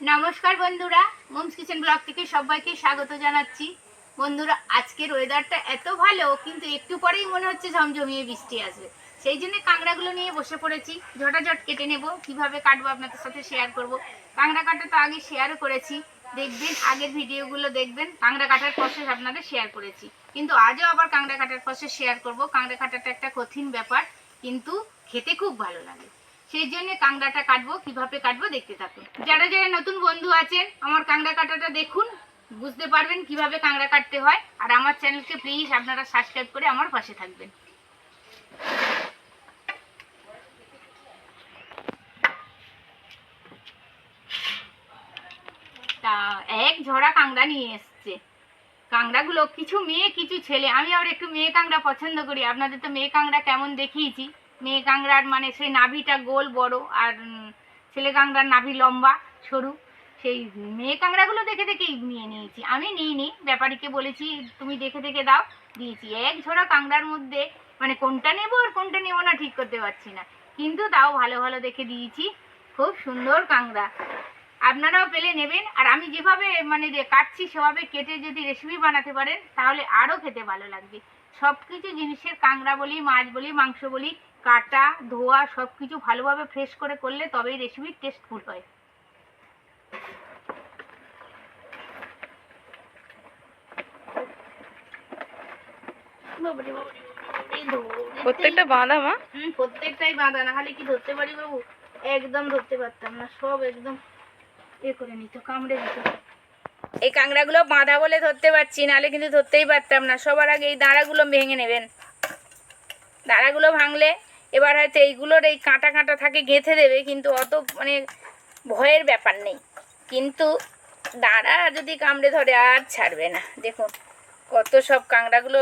নমস্কার বন্ধুরা, moms kitchen blog থেকে সবাইকে স্বাগত জানাচ্ছি। বন্ধুরা, আজকের ওয়েদারটা এত ভালো, কিন্তু একটু পরেই মনে হচ্ছে ঝমঝমিয়ে বৃষ্টি আসবে। সেই জন্য কাঁকড়াগুলো নিয়ে বসে পড়েছি। ঝটাঝট কেটে নেব, কীভাবে কাটবো আপনাদের সাথে শেয়ার করব। কাঁকড়া কাটা তো আগে শেয়ারও করেছি। দেখবেন, আগের ভিডিওগুলো দেখবেন, কাঁকড়া কাটার প্রসেস আপনাদের শেয়ার করেছি। কিন্তু আজও আবার কাঁকড়া কাটার প্রসেস শেয়ার করব। কাঁকড়া কাটাটা একটা কঠিন ব্যাপার, কিন্তু খেতে খুব ভালো লাগে। সেই জন্য কাঁকড়াটা কাটবো, কীভাবে কাটবো দেখতে থাকুন। যারা যারা নতুন বন্ধু আছেন, আমার কাঁকড়া কাটাটা দেখুন, বুঝতে পারবেন কীভাবে কাঁকড়া কাটতে হয়। আর আমার চ্যানেলকে প্লিজ আপনারা সাবস্ক্রাইব করে আমার পাশে থাকবেন। তা এক ঝরা কাঁকড়া নিয়ে এসছে। কাঁকড়াগুলো কিছু মেয়ে, কিছু ছেলে। আমি আবার একটু মেয়ে কাঁকড়া পছন্দ করি। আপনাদের তো মেয়ে কাঁকড়া কেমন দেখিয়েছি। মেয়ে কাঁকড়ার মানে সেই নাভিটা গোল বড় আর ছেলে কাঁকড়ার নাভি লম্বা, সরু। সেই মেয়ে কাঁকড়াগুলো দেখে দেখেই নিয়ে নিয়েছি। আমি নিইনি ব্যাপারীকে বলেছি, তুমি দেখে দেখে দাও। দিয়েছি। এক ঝোড়া কাঁকড়ার মধ্যে মানে কোনটা নেব আর কোনটা নেব না ঠিক করতে পারছি না। কিন্তু তাও ভালো ভালো দেখে দিয়েছি। খুব সুন্দর কাঁকড়া আপনারাও পেলে নেবেন। আর আমি যেভাবে মানে যে কাটছি, সেভাবে কেটে যদি রেসিপি বানাতে পারেন, তাহলে আরও খেতে ভালো লাগবে। সব কিছু জিনিসের কাঁকড়া বলি, মাছ বলি, মাংস বলি কাটা ধোয়া সব কিছু ভালোভাবে ফ্রেশ করে করলে তবেই রেসিপি টেস্টফুল হয়। প্রত্যেকটা বাঁধা মা? হুম প্রত্যেকটাই বাঁধা না খালি কি ধরতে পারি বাবু? একদম ধরতে পারতাম না সব একদম এ করে নিত কামড়ে দিত। এই কাঁকড়াগুলো বাঁধা বলে ধরতে পারছি নাহলে কিন্তু ধরতেই পারতাম না। সবার আগে এই দাঁড়াগুলো ভেঙে নেবেন। দাঁড়াগুলো ভাঙলে এবার হয়তো এইগুলোর এই কাঁটা কাঁটা থাকে গেঁথে দেবে, কিন্তু অত মানে ভয়ের ব্যাপার নেই। কিন্তু দাঁড়া যদি কামড়ে ধরে আর ছাড়বে না। দেখুন, কত সব কাঁকড়াগুলো,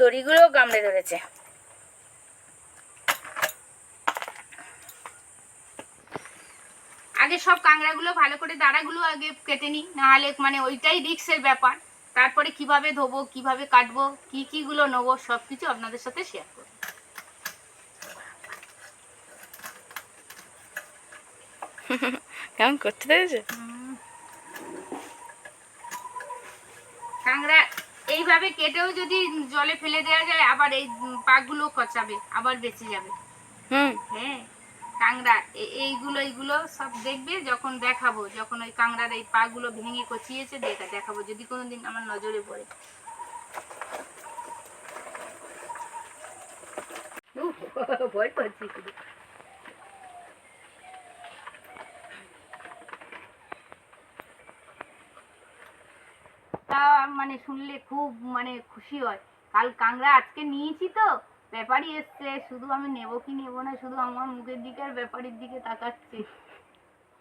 দড়িগুলোও কামড়ে ধরেছে। আগে সব কাঁকড়াগুলো ভালো করে দাঁড়াগুলো আগে কেটে নিই, নাহলে মানে ওইটাই রিক্সের ব্যাপার। তারপরে কীভাবে ধোবো, কীভাবে কাটবো, কি কিগুলো নেব সব কিছু আপনাদের সাথে শেয়ার করব। কেমন করতে পেরেছে? কাঁকড়া এইভাবে কেটেও যদি জলে ফেলে দেওয়া যায় আবার এই পাগুলো কচাবে আবার বেঁচে যাবে। হুম। হ্যাঁ কাংড়া এইগুলো এইগুলো সব দেখবে যখন দেখাবো যখন ওই কাংড়ার এই পাগুলো ভেঙে কচিয়েছে দেখা দেখাবো যদি কোনোদিন আমার নজরে পড়ে। ভয় পাচ্ছি। তা মানে শুনলে খুব মানে খুশি হয়। কাল কাংড়া আজকে নিয়েছি তো, ব্যাপারই এসছে, শুধু আমি নেব কি নেব না, শুধু আমার মুখের দিকে আর ব্যাপারীর দিকে তাকাচ্ছে।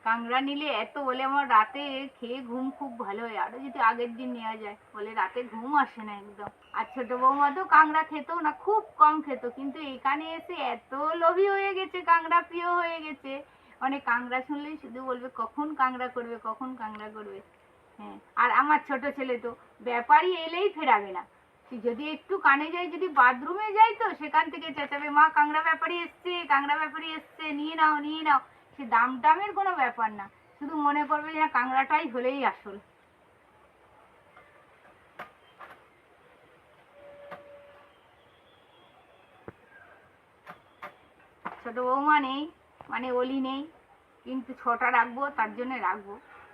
কাংড়া নিলে এত বলে আমার রাতে খেয়ে ঘুম খুব ভালো হয়, আরও যদি আগের দিন নেওয়া যায়, বলে রাতে ঘুম আসে না একদম। আর ছোট বৌমা তো কাংড়া খেত না, খুব কম খেত, কিন্তু এখানে এসে এত লোভী হয়ে গেছে কাংড়া প্রিয় হয়ে গেছে। মানে কাংড়া শুনলেই শুধু বলবে, কখন কাংড়া করবে, কখন কাংড়া করবে? হ্যাঁ আর আমার ছোট ছেলে তো ব্যাপারই এলেই ফেরাবে না। যদি একটু কানে যায়, যদি বাথরুমে যাই তো সেখান থেকে চেঁচাবে, মা কাংড়া ব্যাপারী এসছে কাংড়া ব্যাপারী এসছে, নিয়ে নাও নিয়ে নাও। সে দাম টামের কোনো ব্যাপার না, শুধু মনে করবে যে না কাংড়াটাই হলেই আসল। ছোট বৌমা নেই মানে অলি নেই, কিন্তু ছটা রাখব, তার জন্য রাখব,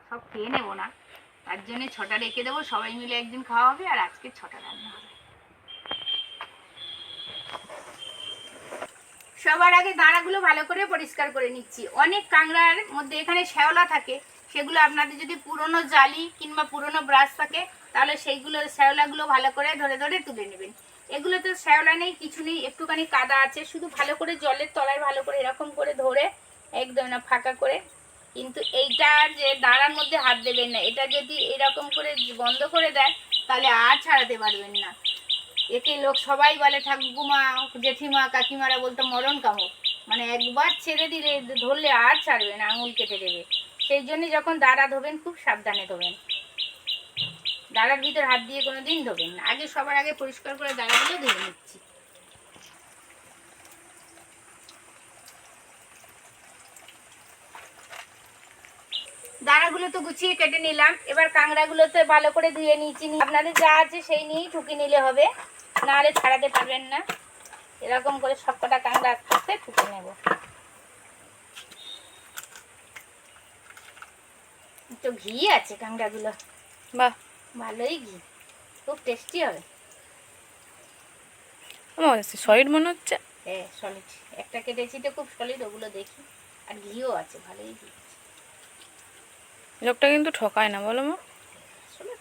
সব খেয়ে নেব না। তার জন্য ছটা রেখে দেবো, সবাই মিলে একদিন খাওয়া হবে আর আজকে ছটা রান্না হবে। সবার আগে দাঁড়াগুলো ভালো করে পরিষ্কার করে নিচ্ছি। অনেক কাংড়ার মধ্যে এখানে শ্যাওলা থাকে, সেগুলো আপনাদের যদি পুরনো জালি কিংবা পুরনো ব্রাশ থাকে, তাহলে সেইগুলো শ্যাওলাগুলো ভালো করে ধরে ধরে তুলে নেবেন। এগুলো তো শ্যাওলা নেই, কিছু নেই, একটুখানি কাদা আছে, শুধু ভালো করে জলের তলায় ভালো করে এরকম করে ধরে, একদম না, ফাঁকা করে কিন্তু এইটা যে দাঁড়ার মধ্যে হাত দেবেন না, এটা যদি এরকম করে বন্ধ করে দেয়, তাহলে আর ছাড়াতে পারবেন না। একে লোক সবাই বলে ঠাকুমা জেঠিমা, কাকিমারা বলতো মরণ কামড়। মানে একবার ছেড়ে দিলে, ধরলে আর ছাড়বে না, আঙুল কেটে দেবে। সেই জন্য যখন দাঁড়া ধোবেন, খুব সাবধানে ধোবেন। দাঁড়ার ভিতর হাত দিয়ে কোনো দিন ধোবেন না। আগে সবার আগে পরিষ্কার করে দাঁড়াগুলো ধুয়ে নিচ্ছি। দানাগুলো তো গুছিয়ে কেটে নিলাম। এবার কাঁকড়াগুলো তো ভালো করে ধুয়ে নিয়েছি আপনাদের যা আছে সেই নিয়েই ঠুকে নিলে হবে। নাহলে ছাড়াতে পারবেন না। এরকম করে সবকটা কাঁকড়া আস্তে আস্তে ঠুকে নেব। একটু ঘি আছে কাঁকড়াগুলো। বাহ। ভালোই ঘি। খুব টেস্টি হবে। আমার সলিড মনে হচ্ছে। হ্যাঁ সলিড একটা কেটেছি তো খুব সলিড ওগুলো দেখি। আর ঘিও আছে ভালোই ঘি। আছে। লোকটা কিন্তু ঠকায় না বলো মা।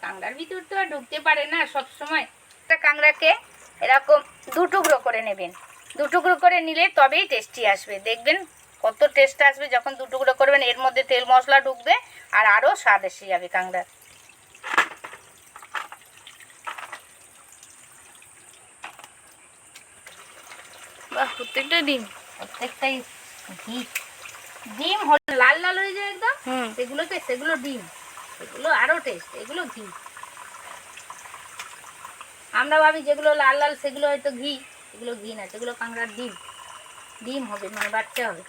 কাঁকড়ার ভিতর তো আর ঢুকতে পারে না সব সময় একটা কাঁকড়াকে এরকম দু টুকরো করে নেবেন। দু টুকরো করে নিলে তবেই টেস্টি আসবে। দেখবেন কত টেস্ট আসবে যখন দু টুকরো করবেন এর মধ্যে তেল মশলা ঢুকবে আর আরও স্বাদ এসে যাবে কাঁকড়ার। বাহ প্রত্যেকটা ডিম। প্রত্যেকটাই ডিম হল লাল লাল হয়ে যায় একদম। সেগুলোকে সেগুলো ডিম সেগুলো আরও টেস্ট এগুলো ঘি। আমরা ভাবি যেগুলো লাল লাল সেগুলো হয়তো ঘি এগুলো ঘি না সেগুলো কাঁকড়ার ডিম। ডিম হবে মানে বাচ্চা হবে।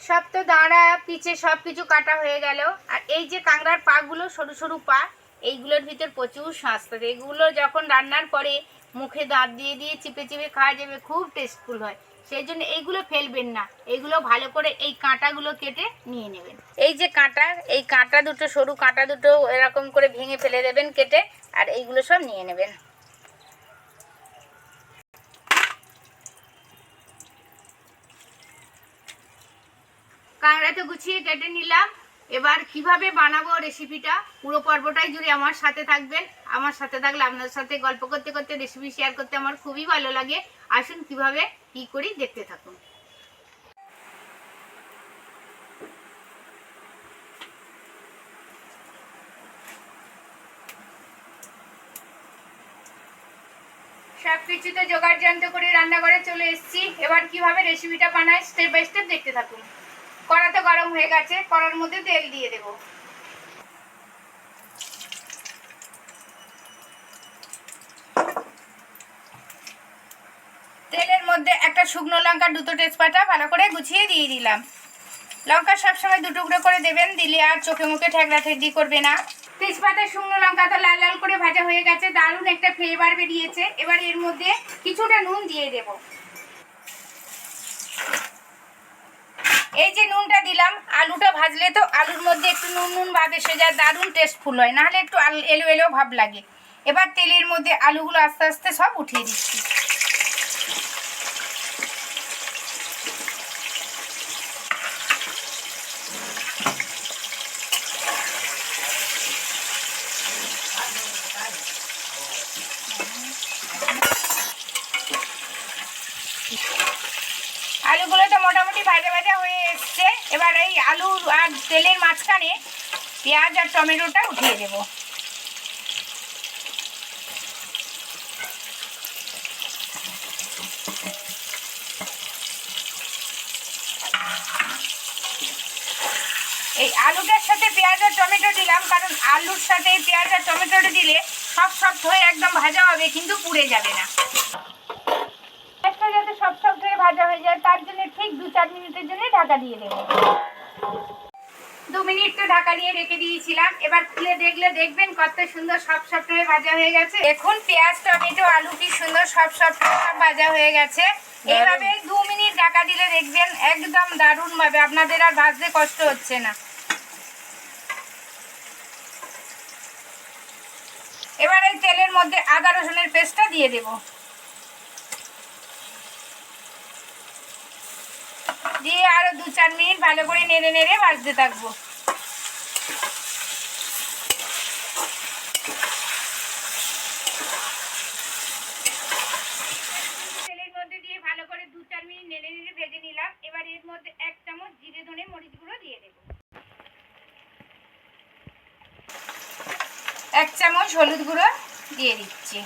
সব তো দাঁড়া পিছে সব কিছু কাটা হয়ে গেল। আর এই যে কাঁকড়ার পাগুলো সরু সরু পা এইগুলোর ভিতর প্রচুর শাঁস থাকে এগুলো যখন রান্নার পরে মুখে দাঁত দিয়ে দিয়ে চিপে চিপে খাওয়া যাবে খুব টেস্টফুল হয়। সেই জন্য এইগুলো ফেলবেন না। এইগুলো ভালো করে এই কাঁটাগুলো কেটে নিয়ে নেবেন। এই যে কাঁটা এই কাঁটা দুটো সরু কাঁটা দুটো এরকম করে ভেঙে ফেলে দেবেন কেটে আর এইগুলো সব নিয়ে নেবেন। কাঁকড়াতে গুছিয়ে কেটে নিলাম। এবার কীভাবে বানাবো রেসিপিটা পুরো পর্বটাই জুড়ে আমার সাথে থাকবেন। আমার সাথে থাকলে আপনার সাথে গল্প করতে করতে রেসিপি শেয়ার করতে আমার খুবই ভালো লাগে। আসুন কীভাবে কি করি দেখতে থাকুন। সব কিছুতে জোগাড় যন্ত্র করে রান্নাঘরে চলে এসেছি। এবার কীভাবে রেসিপিটা বানাই স্টেপ বাই স্টেপ দেখতে থাকুন। কড়া তো গরম হয়ে গেছে, কড়ার মধ্যে তেল দিয়ে দেবো। তেলের মধ্যে একটা শুকনো লঙ্কা দুটো তেজপাতা ভালো করে গুছিয়ে দিয়ে দিলাম। লঙ্কা সবসময় দু টুকরো করে দেবেন, দিলে আর চোখে মুখে ঠেকলা ঠেকলি করবে না। তেজপাতা, শুকনো লঙ্কা তো লাল লাল করে ভাজা হয়ে গেছে, দারুণ একটা ফ্লেভার বেরিয়েছে। এবার এর মধ্যে কিছুটা নুন দিয়ে দেবো। এই যে নুনটা দিলাম, আলুটা ভাজলে তো আলুর মধ্যে একটু নুন নুন ভাব এসে যায়, দারুণ টেস্টফুল হয়। নাহলে একটু আল- এলো এলো ভাব লাগে। এবার তেলের মধ্যে আলুগুলো আস্তে আস্তে সব উঠিয়ে দিচ্ছি আলুগুলো তো মোটামুটি ভাজা ভাজা হয়ে এসছে এবার এই আলু আর তেলের মাঝখানে পেঁয়াজ আর টমেটোটা উঠিয়ে দেব। এই আলুটার সাথে পেঁয়াজ আর টমেটো দিলাম, কারণ আলুর সাথে পেঁয়াজ আর টমেটোটা দিলে সব সফট হয়ে একদম ভাজা হবে, কিন্তু পুড়ে যাবে না পেঁয়াজটা যাতে সব সব হয়ে ভাজা হয়ে যায় তার জন্য ঠিক দু চার মিনিটের জন্য ঢাকা দিয়ে দেবো। দু মিনিট তো ঢাকা দিয়ে রেখে দিয়েছিলাম। এবার খুলে দেখলে দেখবেন কত সুন্দর সব সব হয়ে ভাজা হয়ে গেছে। এখন পেঁয়াজ টমেটো আলু কি সুন্দর সব সব সব ভাজা হয়ে গেছে। এইভাবে দু মিনিট ঢাকা দিলে দেখবেন একদম দারুণ ভাবে আপনাদের আর ভাজতে কষ্ট হচ্ছে না। এবার এই তেলের মধ্যে আদা রসুনের পেস্টটা দিয়ে দেবো। দিয়ে আরও দু চার মিনিট ভালো করে নেড়ে নেড়ে ভাজতে থাকব। এক চামচ হলুদ গুঁড়ো দিয়ে দিচ্ছি।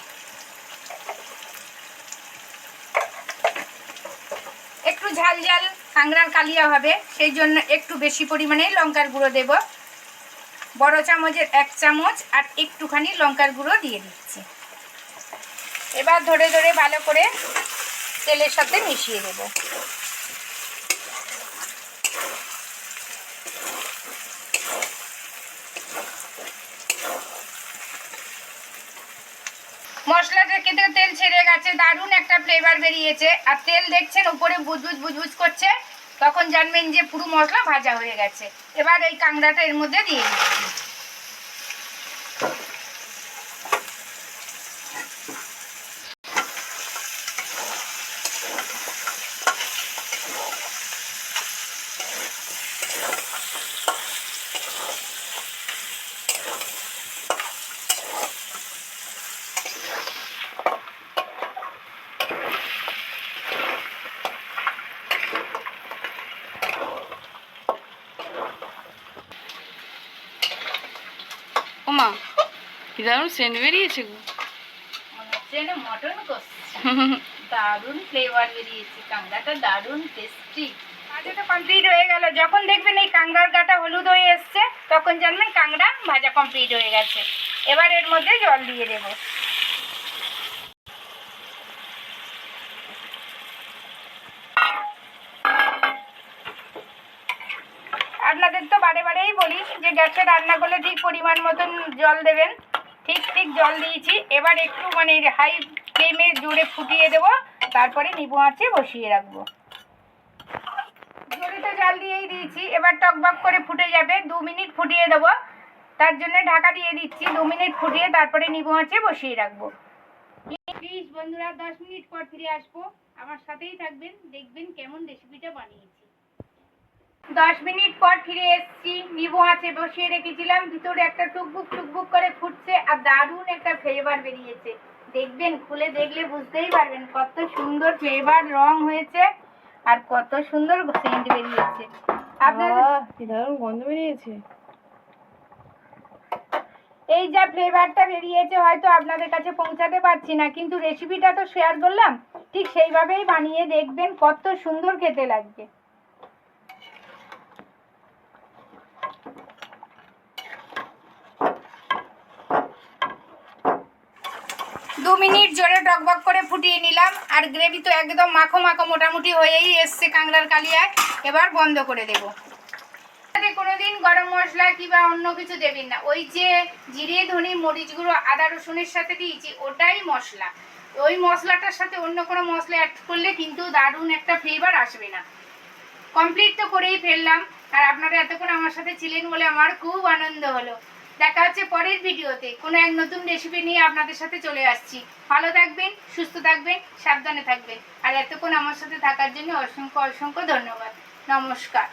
একটু ঝাল ঝাল সাংরান কালিয়া হবে, সেই জন্য একটু বেশি পরিমাণে লঙ্কার গুঁড়ো দেব। বড় চামচের এক চামচ আর একটুখানি লঙ্কার গুঁড়ো দিয়ে দিচ্ছি। এবার ধরে ধরে ভালো করে তেলের সাথে মিশিয়ে দেব। মশলা থেকে তেল ছেড়ে গেছে, দারুণ একটা ফ্লেভার বেরিয়েছে। আর তেল দেখছেন, উপরে বুজবুজ বুজবুজ করছে। তখন জানবেন যে পুরো মশলা ভাজা হয়ে গেছে। এবার এই কাঁকড়াটা এর মধ্যে দিয়ে দিচ্ছি ওমা কি দারুণ সেন্ট বেরিয়েছে গো। যেন মটন কষছে দারুণ ফ্লেভার বেরিয়েছে কাঁকড়াটা দারুণ টেস্টি ভাজাটা কমপ্লিট হয়ে গেল। যখন দেখবেন এই কাঁকড়ার গাটা হলুদ হয়ে এসছে তখন জানবেন কাঁকড়া ভাজা কমপ্লিট হয়ে গেছে। এবার এর মধ্যে জল দিয়ে দেব। আপনাদের তো বারে বারেই বলি যে গ্যাসে রান্না করলে ঠিক পরিমাণ মতন জল দেবেন। ঠিক ঠিক জল দিয়েছি। এবার একটু মানে হাই ফ্লেমে জোরে ফুটিয়ে দেব। তারপরে নিবু আঁচে বসিয়ে রাখব। তো জল দিয়েই দিয়েছি। এবার টকবক করে ফুটে যাবে। দু মিনিট ফুটিয়ে দেবো। তার জন্য ঢাকা দিয়ে দিচ্ছি। দু মিনিট ফুটিয়ে তারপরে নিবু আঁচে বসিয়ে রাখব। প্লিজ বন্ধুরা, দশ মিনিট পর ফিরে আসব। আমার সাথেই থাকবেন। দেখবেন কেমন রেসিপিটা বানিয়েছি। দশ মিনিট পর ফিরে এসেছি। নিবু আছে বসিয়ে রেখেছিলাম। ভিতরে একটা টুকবুক টুকবুক করে ফুটছে আর দারুণ একটা ফ্লেভার বেরিয়েছে। দেখবেন খুলে দেখলে বুঝতেই পারবেন কত সুন্দর ফ্লেভার রং হয়েছে আর কত সুন্দর সেন্ট বেরিয়েছে। আপনাদের বাহ, কি দারুণ গন্ধ বেরিয়েছে। এই যা ফ্লেভারটা বেরিয়েছে হয়তো আপনাদের কাছে পৌঁছাতে পারছি না কিন্তু রেসিপিটা তো শেয়ার করলাম। ঠিক সেইভাবেই বানিয়ে দেখবেন কত সুন্দর খেতে লাগবে। মিনিট জোরে টকবক করে ফুটিয়ে নিলাম, আর গ্রেভি তো একদম মাখো মাখো মোটামুটি হয়েই এসছে কাংড়ার কালিয়ায়। এবার বন্ধ করে দেবো। কোনোদিন গরম মশলা কিংবা অন্য কিছু দেবেন না। ওই যে জিরে, ধনে, মরিচ গুঁড়ো, আদা, রসুনের সাথে দিয়েছি, ওটাই মশলা। ওই মশলাটার সাথে অন্য কোনো মশলা অ্যাড করলে কিন্তু দারুণ একটা ফ্লেভার আসবে না। কমপ্লিট তো করেই ফেললাম, আর আপনারা এতক্ষণ আমার সাথে ছিলেন বলে আমার খুব আনন্দ হলো। দেখা হচ্ছে পরের ভিডিওতে। কোনো এক নতুন রেসিপি নিয়ে আপনাদের সাথে চলে আসছি। ভালো থাকবেন, সুস্থ থাকবেন, সাবধানে থাকবেন। আর এতক্ষণ আমার সাথে থাকার জন্য অসংখ্য অসংখ্য ধন্যবাদ। নমস্কার।